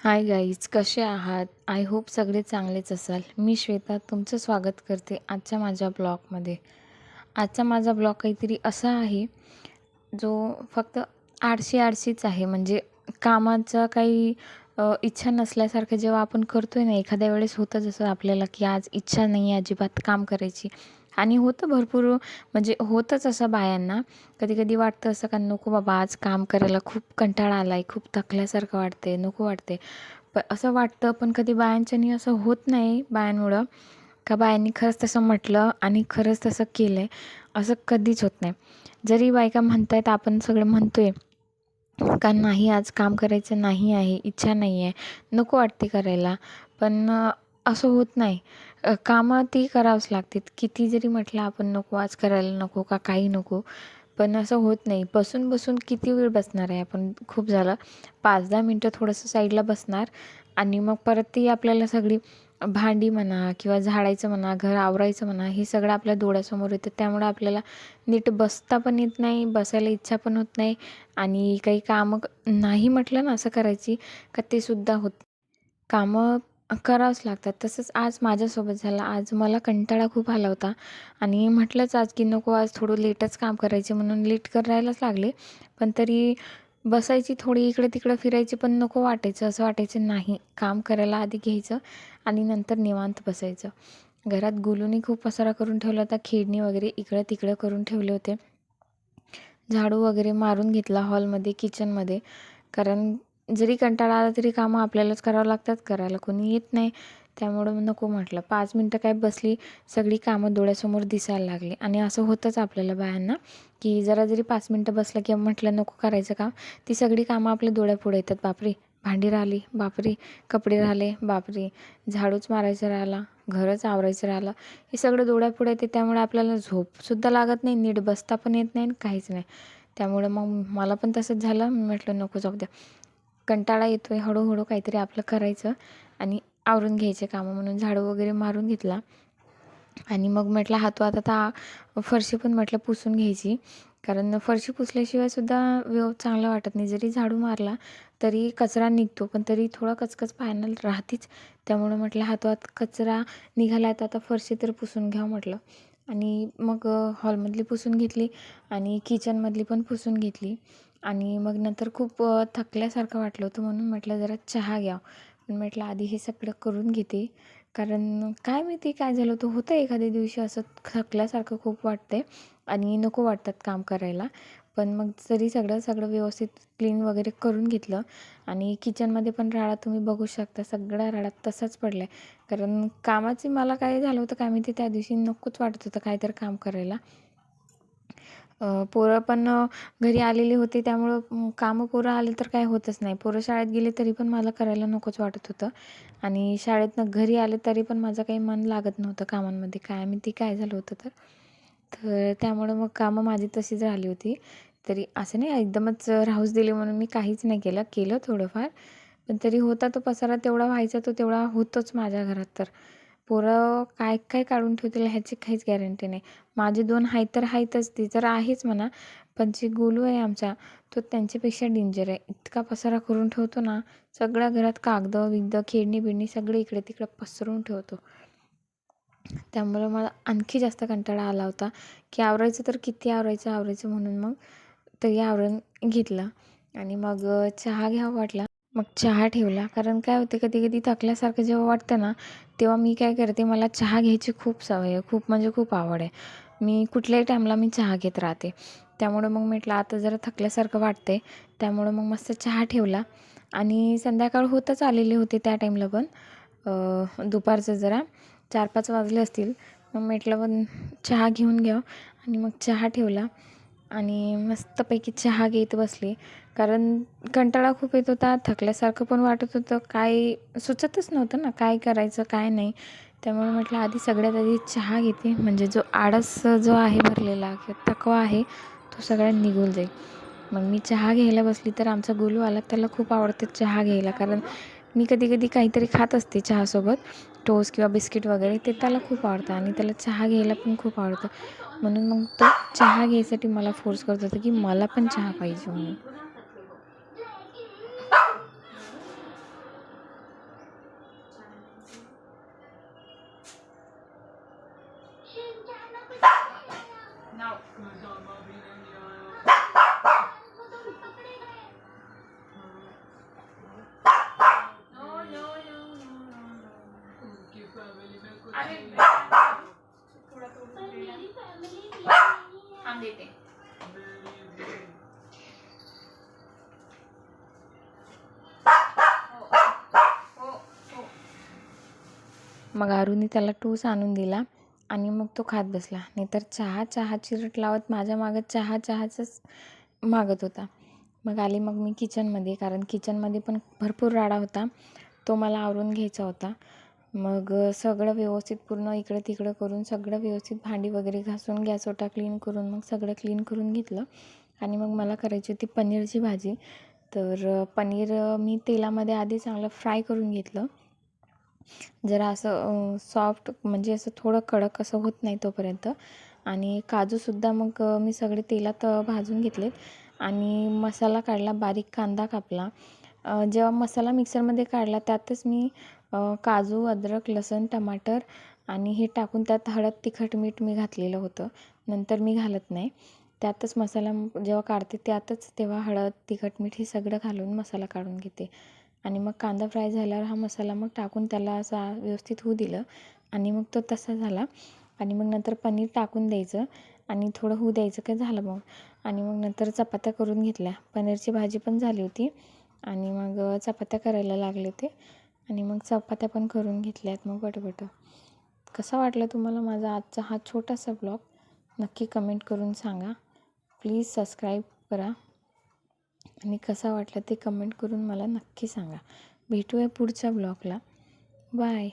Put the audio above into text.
Hi guys कसे आहात? I hope सगळे चांगलेच असाल. मी श्वेता तुमचं स्वागत करते आजच्या माझ्या ब्लॉगमध्ये. आजचा माझा ब्लॉग काहीतरी असा आहे जो फक्त आळशी आळशीच आहे. म्हणजे कामाचा काही इच्छा नसल्यासारखं जेव्हा आपण करतो आहे ना एखाद्या वेळेस होतं जसं आपल्याला की आज इच्छा नाही आहे अजिबात काम करायची. आणि होतं भरपूर म्हणजे होतंच असं बायांना. कधी कधी वाटतं असं का नको बाबा आज काम करायला खूप कंटाळा आला आहे खूप थकल्यासारखं वाटते नको वाटते प असं वाटतं पण कधी बायांच्यानी असं होत नाही बायांमुळं. का बायांनी खरंच तसं म्हटलं आणि खरंच तसं केलं आहे असं कधीच होत नाही. जरी बायका म्हणतायत आपण सगळं म्हणतोय का नाही आज काम करायचं नाही आहे इच्छा नाही आहे नको वाटते करायला. पण असं होत नाही. कामं ती करावंच लागतात. किती जरी म्हटलं आपण नको आज करायला नको का काही नको पण असं होत नाही. बसून बसून किती वेळ बसणार आहे आपण? खूप झालं. पाच दहा मिनटं थोडंसं साईडला बसणार आणि मग परत ती आपल्याला सगळी भांडी म्हणा किंवा झाडायचं म्हणा घर आवरायचं म्हणा हे सगळं आपल्या डोळ्यासमोर येतं. त्यामुळं आपल्याला नीट बसता पण येत नाही बसायला इच्छा पण होत नाही आणि काही कामं नाही म्हटलं ना असं करायची का ते सुद्धा होत कामं करावंच लागतात. तसंच आज माझ्यासोबत झालं. आज मला कंटाळा खूप आला होता. आणि म्हटलंच आज की नको आज थोडं लेटच काम करायचे म्हणून लेट करायलाच लागले. पण तरी बसायची थोडी इकडे तिकडं फिरायची पण नको वाटायचं. असं वाटायचं नाही. काम करायला आधी घ्यायचं आणि नंतर निवांत बसायचं. घरात गुलूनी खूप पसारा करून ठेवला होता. खेळणी वगैरे इकडं तिकडं करून ठेवले होते. झाडू वगैरे मारून घेतला हॉलमध्ये किचनमध्ये कारण जरी कंटाळा आला तरी कामं आपल्यालाच करावं लागतात करायला कोणी येत नाही. त्यामुळं नको म्हटलं. पाच मिनटं काय बसली सगळी कामं डोळ्यासमोर दिसायला लागली. आणि असं होतंच आपल्याला बायांना की जरा जरी पाच मिनटं बसलं किंवा म्हटलं नको करायचं काम ती सगळी कामं आपल्या डोळ्यापुढे येतात. बापरे भांडी राहिली बापरे कपडे राहिले बापरे झाडूच मारायचं राहिला घरच आवरायचं राहिलं. हे सगळं डोळ्यापुढे येते त्यामुळे आपल्याला झोपसुद्धा लागत नाही नीट बसता पण येत नाही आणि काहीच नाही. त्यामुळं मग मला पण तसंच झालं. मी म्हटलं नको जाऊ द्या. कंटाळा येतोय हळूहळू काहीतरी आपलं करायचं आणि आवरून घ्यायचे कामं म्हणून झाडू वगैरे मारून घेतला. आणि मग म्हटलं हातो आता ता फरशी पण म्हटलं पुसून घ्यायची. कारण फरशी पुसल्याशिवाय सुद्धा व्यव चांगलं वाटत नाही. जरी झाडू मारला तरी कचरा निघतो. पण तरी थोडा कचकच पाहायला राहतेच. त्यामुळं म्हटलं हातोहात कचरा निघाला तर आता फरशी तर पुसून घ्यावं म्हटलं. आणि मग हॉलमधली पुसून घेतली आणि किचनमधली पण पुसून घेतली. आणि मग नंतर खूप थकल्यासारखं वाटलं होतं म्हणून म्हटलं जरा चहा घ्यावं पण म्हटलं आधी हे सगळं करून घेते. कारण काय माहिती काय झालं होतं होतं एखाद्या दिवशी असं थकल्यासारखं खूप वाटते आणि नको वाटतात काम करायला. पण मग जरी सगळं सगळं व्यवस्थित क्लीन वगैरे करून घेतलं. आणि किचनमध्ये पण राडा तुम्ही बघू शकता सगळा राडा तसाच पडला आहे कारण कामाचे मला काय झालं होतं काय माहिती त्या दिवशी नकोच वाटत होतं काहीतरी काम करायला. पोरं पण घरी आलेली होती त्यामुळं कामं पोरं आले तर काय होतच नाही. पोरं शाळेत गेले तरी पण मला करायला नकोच वाटत होतं. आणि शाळेतनं घरी आले तरी पण माझं काही मन लागत नव्हतं कामांमध्ये. काय मी ते काय झालं होतं तर? तर त्यामुळं मग कामं माझी तशीच राहिली होती. तरी असं नाही एकदमच राहूच दिली म्हणून मी काहीच नाही केलं. केलं थोडंफार. पण तरी होता तो पसारा तेवढा व्हायचा तो तेवढा होतोच माझ्या घरात तर. पोरं काय काय काढून ठेवतील ह्याची काहीच गॅरंटी नाही. माझे दोन हाय तर आहेतच ती तर आहेच म्हणा पण जे गोलू आहे आमचा तो त्यांच्यापेक्षा डेंजर आहे. इतका पसारा करून ठेवतो ना सगळ्या घरात कागदं बिगदं खेळणी बिळणी सगळे इकडे तिकडे पसरून ठेवतो. त्यामुळं मला आणखी जास्त कंटाळा आला होता की आवरायचं तर किती आवरायचं आवरायचं म्हणून मग तरी आवरून घेतलं. आणि मग चहा घ्यावा वाटला. मग चहा ठेवला. कारण काय होते कधी कधी थकल्यासारखं जेव्हा वाटतं ना तेव्हा मी काय करते मला चहा घ्यायची खूप सवय आहे खूप म्हणजे खूप आवड आहे. मी कुठल्याही टाईमला मी चहा घेत राहते. त्यामुळं मग म्हटलं आता जरा थकल्यासारखं वाटते त्यामुळं मग मस्त चहा ठेवला. आणि संध्याकाळ होतच आलेली होती त्या टाईमला पण. दुपारचं जरा चार पाच वाजले असतील. मग म्हटलं पण चहा घेऊन घ्यावं आणि मग चहा ठेवला. आणि मस्तपैकी चहा घेत बसले. कारण कंटाळा खूप येत होता थकल्यासारखं पण वाटत होतं. काय सुचतच नव्हतं ना काय करायचं काय नाही. त्यामुळे म्हटलं आधी सगळ्यात आधी चहा घेते. म्हणजे जो आळस जो आहे भरलेला किंवा थकवा आहे तो सगळ्यात निघून जाईल. मग मी चहा घ्यायला बसली तर आमचा गुलू आला त्याला खूप आवडते चहा घ्यायला. कारण मी कधी कधी काहीतरी खात असते चहासोबत. टोस्ट किंवा बिस्किट वगैरे ते त्याला खूप आवडतं आणि त्याला चहा घ्यायला पण खूप आवडतं. म्हणून मग तो चहा घ्यायसाठी मला फोर्स करत होता की मला पण चहा पाहिजे म्हणून. मग आरुनी त्याला टूस आणून दिला आणि मग तो खात बसला. नाहीतर चहा चहा चिरट लावत माझ्या मागं चहा चहाचाच मागत होता. मग आली मग मी किचनमध्ये कारण किचनमध्ये पण भरपूर राडा होता. तो मला आवरून घ्यायचा होता. मग सगळं व्यवस्थित पूर्ण इकडं तिकडं करून सगळं व्यवस्थित भांडी वगैरे घासून गॅस ओटा क्लीन करून मग सगळं क्लीन करून घेतलं. आणि मग मला करायची होती पनीरची भाजी. तर पनीर मी तेलामध्ये आधी चांगलं फ्राय करून घेतलं. जरा असं सॉफ्ट म्हणजे असं थोडं कडक असं होत नाही तोपर्यंत. आणि काजूसुद्धा मग मी सगळे तेलात भाजून घेतलेत. आणि मसाला काढला बारीक कांदा कापला. जेव्हा मसाला मिक्सरमध्ये काढला त्यातच मी काजू अद्रक लसूण टमाटर आणि हे टाकून त्यात हळद तिखट मीठ मी घातलेलं होतं. नंतर मी घालत नाही. त्यातच मसाला जेव्हा काढते त्यातच तेव्हा हळद तिखट मीठ हे सगळं घालून मसाला काढून घेते. आणि मग कांदा फ्राय झाल्यावर हा मसाला मग टाकून त्याला असा व्यवस्थित होऊ दिलं आणि मग तो तसा झाला. आणि मग नंतर पनीर टाकून द्यायचं आणि थोडं होऊ द्यायचं काय झालं मग. आणि मग नंतर चपात्या करून घेतल्या. पनीरची भाजी पण झाली होती. आणि मग चपात्या करायला लागले होते आणि मग चपात्या पण करून घेतल्यात मग पटपट कसा वाटला तुम्हाला माझा आजचा हा छोटासा ब्लॉग? नक्की कमेंट करून सांगा. प्लीज सबस्क्राईब करा. आणि कसा वाटला ते कमेंट करून मला नक्की सांगा. भेटूया पुढच्या ब्लॉगला. बाय.